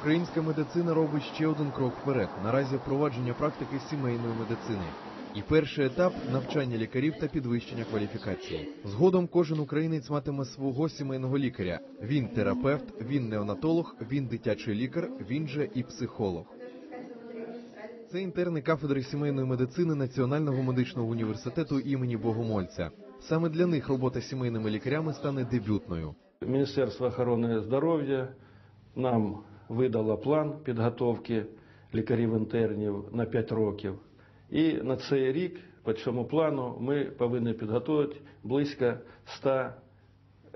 Українська медицина робить ще один крок вперед. Наразі впровадження практики сімейної медицини. І перший етап навчання лікарів та підвищення кваліфікації. Згодом кожен українець матиме свого сімейного лікаря. Він терапевт, він неонатолог, він дитячий лікар, він же і психолог. Це інтерни кафедри сімейної медицини Національного медичного університету імені Богомольця. Саме для них робота сімейними лікарями стане дебютною. Міністерство охорони здоров'я нам видало план підготовки лікарів-інтернів на 5 років. І на цей рік по цьому плану ми повинні підготувати близько 100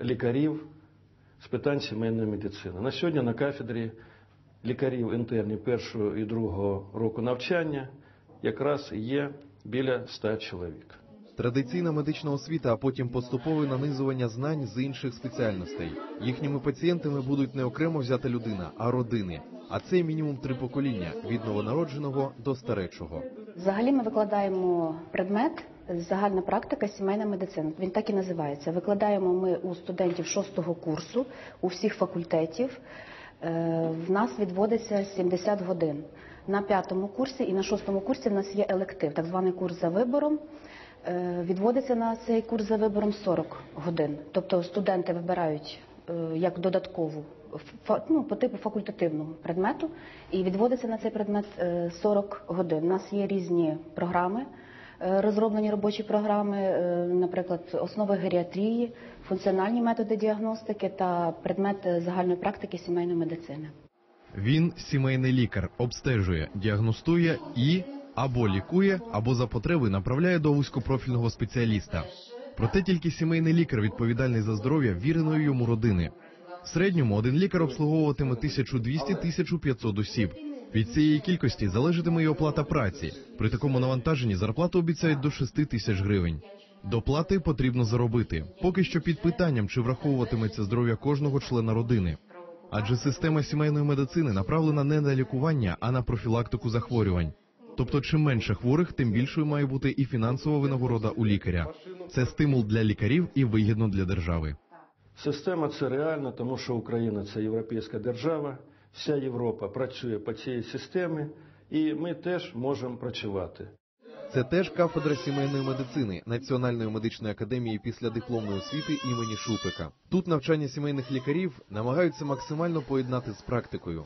лікарів з питань сімейної медицини. На сьогодні на кафедрі лікарів-інтернів першого і другого року навчання якраз є біля 100 чоловік. Традиційна медична освіта, а потім поступове нанизування знань з інших спеціальностей. Їхніми пацієнтами будуть не окремо взята людина, а родини. А це мінімум три покоління від новонародженого до старечого. Взагалі ми викладаємо предмет загальна практика сімейна медицина. Він так і називається. Викладаємо ми у студентів шостого курсу, у всіх факультетів. Е, В нас відводиться 70 годин. На п'ятому курсі і на шостому курсі в нас є електив, так званий курс за вибором. Е, Відводиться на цей курс за вибором 40 годин. Тобто студенти вибирають е, як додаткову ну, по типу факультативного предмету, і відводиться на цей предмет е, 40 годин. У нас є різні програми, е, розроблені робочі програми, е, наприклад, основи геріатрії, функціональні методи діагностики та предмет е, загальної практики сімейної медицини. Він сімейний лікар, обстежує, діагностує і або лікує, або за потреби направляє до вузькопрофільного спеціаліста. Проте тільки сімейний лікар відповідальний за здоров'я віреної йому родини. В середньому один лікар обслуговуватиме 1200-1500 осіб. Від цієї кількості залежатиме і оплата праці. При такому навантаженні зарплату обіцяють до 6 тисяч гривень. Доплати потрібно заробити. Поки що під питанням, чи враховуватиметься здоров'я кожного члена родини. Адже система сімейної медицини направлена не на лікування, а на профілактику захворювань. Тобто, чим менше хворих, тим більшою має бути і фінансова винагорода у лікаря. Це стимул для лікарів і вигідно для держави. Система це реально, тому що Україна це європейська держава, вся Європа працює по цій системі, і ми теж можемо працювати. Це теж кафедра сімейної медицини Національної медичної академії після дипломної освіти імені Шупика. Тут навчання сімейних лікарів намагаються максимально поєднати з практикою.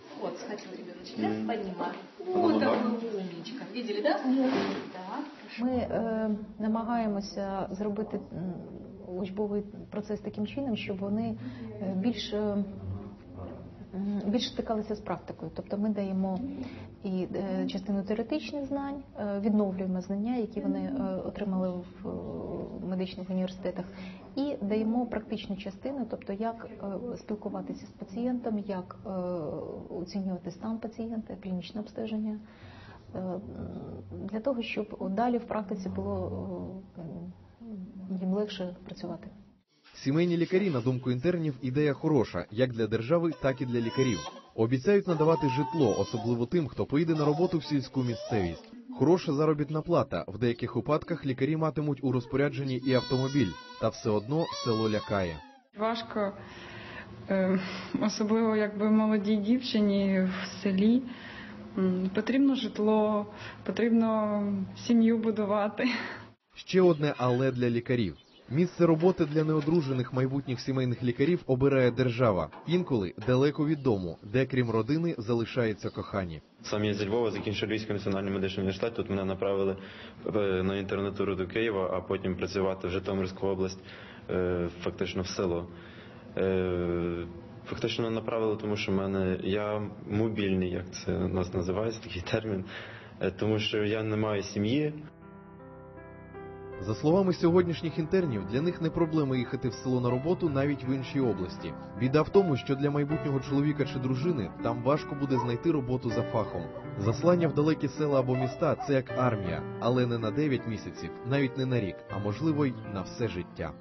Ребеночек, да, поднимаю. Вот такой умничка. Видели, да? Так. Ми е, намагаємося зробити учбовий процес таким чином, щоб вони е, більш, е, м, більш стикалися з практикою. Тобто ми даємо і е, частину теоретичних знань, е, відновлюємо знання, які вони е, отримали в медичних університетах, і даємо практичну частину, тобто як спілкуватися з пацієнтом, як оцінювати стан пацієнта, клінічне обстеження. Для того, щоб далі в практиці було їм легше працювати. Сімейні лікарі, на думку інтернів, ідея хороша як для держави, так і для лікарів. Обіцяють надавати житло, особливо тим, хто поїде на роботу в сільську місцевість. Хороша заробітна плата. В деяких випадках лікарі матимуть у розпорядженні і автомобіль, та все одно село лякає. Важко, е, особливо якби молодій дівчині в селі. Потрібно житло, потрібно сім'ю будувати. Ще одне але для лікарів. Місце роботи для неодружених майбутніх сімейних лікарів обирає держава. Інколи далеко від дому, де крім родини залишаються кохані. Сам я зі Львова закінчив Львівський національний медичний університет. Тут мене направили е, на інтернатуру до Києва, а потім працювати в Житомирську область, е, фактично в село. Е, Фактично направили, тому що в мене я мобільний, як це у нас називається, такий термін, тому що я не маю сім'ї. За словами сьогоднішніх інтернів, для них не проблема їхати в село на роботу навіть в іншій області. Біда в тому, що для майбутнього чоловіка чи дружини там важко буде знайти роботу за фахом. Заслання в далекі села або міста це як армія, але не на 9 місяців, навіть не на рік, а можливо й на все життя.